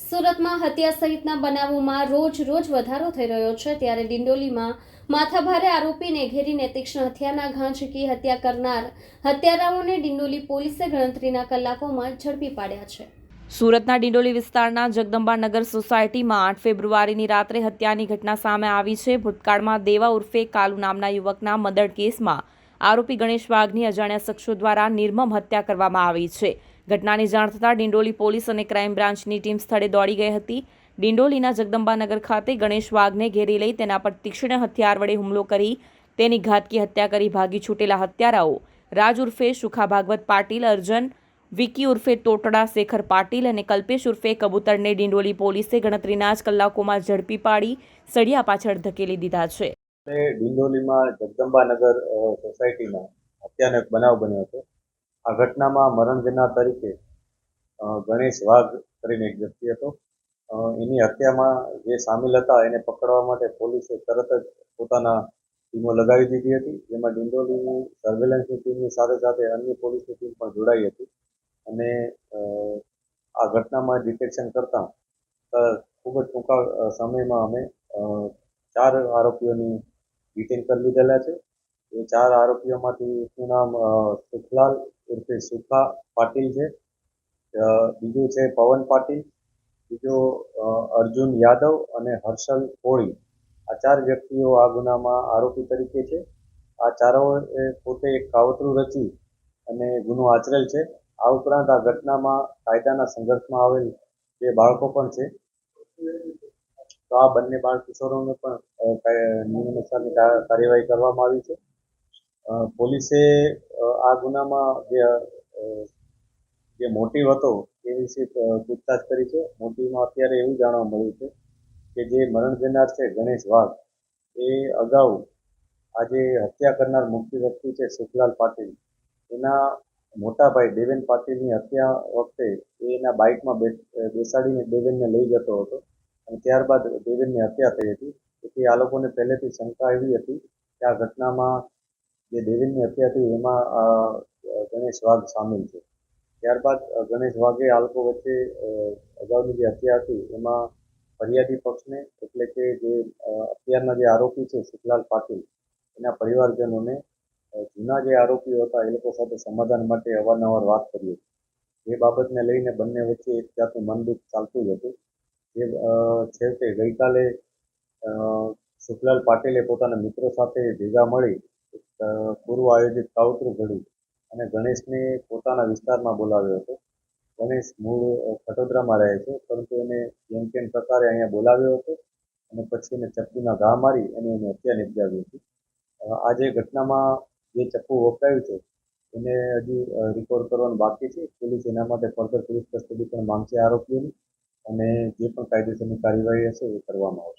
સુરતમાં હત્યા સહિતના બનાવોમાં રોજ રોજ વધારો થઈ રહ્યો છે. ત્યારે ડિંડોલીમાં માથાભારે આરોપીને ઘેરીને તીક્ષ્ણ હત્યાના ઘા ઝીકી હત્યા કરનાર હત્યારાઓને ડિંડોલી પોલીસે ગણતરીના કલાકોમાં ઝડપી પાડ્યા છે. સુરતના ડિંડોલી વિસ્તારના જગદંબાનગર સોસાયટીમાં આઠ ફેબ્રુઆરીની રાત્રે હત્યાની ઘટના સામે આવી છે. ભૂતકાળમાં દેવા ઉર્ફે કાલુ નામના યુવકના મર્ડર કેસમાં આરોપી ગણેશ વાઘની અજાણ્યા શખ્સો દ્વારા નિર્મમ હત્યા કરવામાં આવી છે. ઘટનાની જાણ થતાં ડિંડોલી પોલીસ અને ક્રાઇમ બ્રાન્ચની ટીમ સ્થળે દોડી ગઈ હતી. ડિંડોલીના જગદંબાનગર ખાતે ગણેશ વાઘને ઘેરી લઈ તેના પર તીક્ષ્ણ હથિયાર વડે હુમલો કરી તેની ઘાતકી હત્યા કરી ભાગી છૂટેલા હત્યારાઓ. રાજ ઉર્ફે સુખા ભાગવત પાટીલ, અર્જન, વિકી ઉર્ફે ટોટડા, શેખર પાટીલ અને કલ્પેશ ઉર્ફે કબૂતરને ડિંડોલી પોલીસે ગણતરીના જ કલાકોમાં ઝડપી પાડી સળિયા પાછળ ધકેલી દીધા છે. ડિંડોલીમાં જગદંબાનગર સોસાયટીમાં હત્યાનો એક બનાવ બન્યો હતો. આ ઘટનામાં મરણ જનાર તરીકે ગણેશ વાઘ કરીને એક વ્યક્તિ હતો. એની હત્યામાં જે સામેલ હતા એને પકડવા માટે પોલીસે તરત જ પોતાના ટીમો લગાવી દીધી હતી. જેમાં ડિંડોલીની સર્વેલન્સની ટીમની સાથે સાથે અન્ય પોલીસની ટીમ પણ જોડાઈ હતી. અને આ ઘટનામાં ડિટેક્શન કરતાં ખૂબ જ ટૂંકા સમયમાં અમે ચાર આરોપીઓની ડિટેન કરી લીધેલા છે. એ ચાર આરોપીઓમાંથી એકનું નામ સુખલાલ ઉર્ફે સુખા પાટીલ છે. બીજું છે પવન પાટીલ. બીજો અર્જુન યાદવ અને હર્ષલ કોળી. આ ચાર વ્યક્તિઓ આ ગુનામાં આરોપી તરીકે છે. આ ચારોએ પોતે એક કાવતરું રચી અને ગુનો આચરેલ છે. આ ઉપરાંત આ ઘટનામાં કાયદાના સંઘર્ષમાં આવેલ બે બાળકો પણ છે. તો આ બંને બાળ કિશોરોને પણ નિયમ કાર્યવાહી કરવામાં આવી છે. પોલીસે આ ગુનામાં જે જે મોટિવ હતો એ વિશે પૂછતાછ કરી છે. મોટિવમાં અત્યારે એવું જાણવા મળ્યું છે કે જે મરણ જનાર છે ગણેશ વાઘ, એ અગાઉ આ જે હત્યા કરનાર મુખ્ય વ્યક્તિ છે સુખલાલ પાટીલ. એના મોટા ભાઈ દેવેન પાટીલની હત્યા વખતે એ એના બાઇકમાં બેસાડીને દેવેનને લઈ જતો હતો અને ત્યારબાદ દેવેનની હત્યા થઈ હતી. તેથી આ લોકોને પહેલેથી શંકા એવી હતી કે આ ઘટનામાં જે દેવેનની હત્યા થઈ એમાં ગણેશ વાઘ સામેલ છે. ત્યારબાદ ગણેશ વાઘે આ લોકો વચ્ચે અગાઉની જે હત્યા હતી, એમાં ફરિયાદી પક્ષને, એટલે કે જે અત્યારના જે આરોપી છે સુખલાલ પાટીલ, એના પરિવારજનોને જૂના જે આરોપીઓ હતા, એ લોકો સાથે સમાધાન માટે અવારનવાર વાત કરી હતી. એ બાબતને લઈને બંને વચ્ચે એક જાતનું મનદુખ ચાલતું જ હતું. જે છેવટે ગઈકાલે શુકલાલ પાટીલે પોતાના મિત્રો સાથે ભેગા મળી પૂર્વ આયોજિત કાવતરું ઘડ્યું અને ગણેશને પોતાના વિસ્તારમાં બોલાવ્યો હતો. ગણેશ મૂળ કટોદરામાં રહે છે, પરંતુ એને જેમ તેમ પ્રકારે અહીંયા બોલાવ્યો હતો અને પછી એને ચપ્પુના ઘા મારી અને એને હત્યા નિપજાવી હતી. આ જે ઘટનામાં જે ચપ્પુ વપરાયું છે, એને હજી રિકોર્ડ કરવાનું બાકી છે. પોલીસ એના માટે ફર્ધર પોલીસ કસ્ટડી પણ માંગશે આરોપીઓની અને જે પણ કાયદેસરની કાર્યવાહી હશે એ કરવામાં આવશે.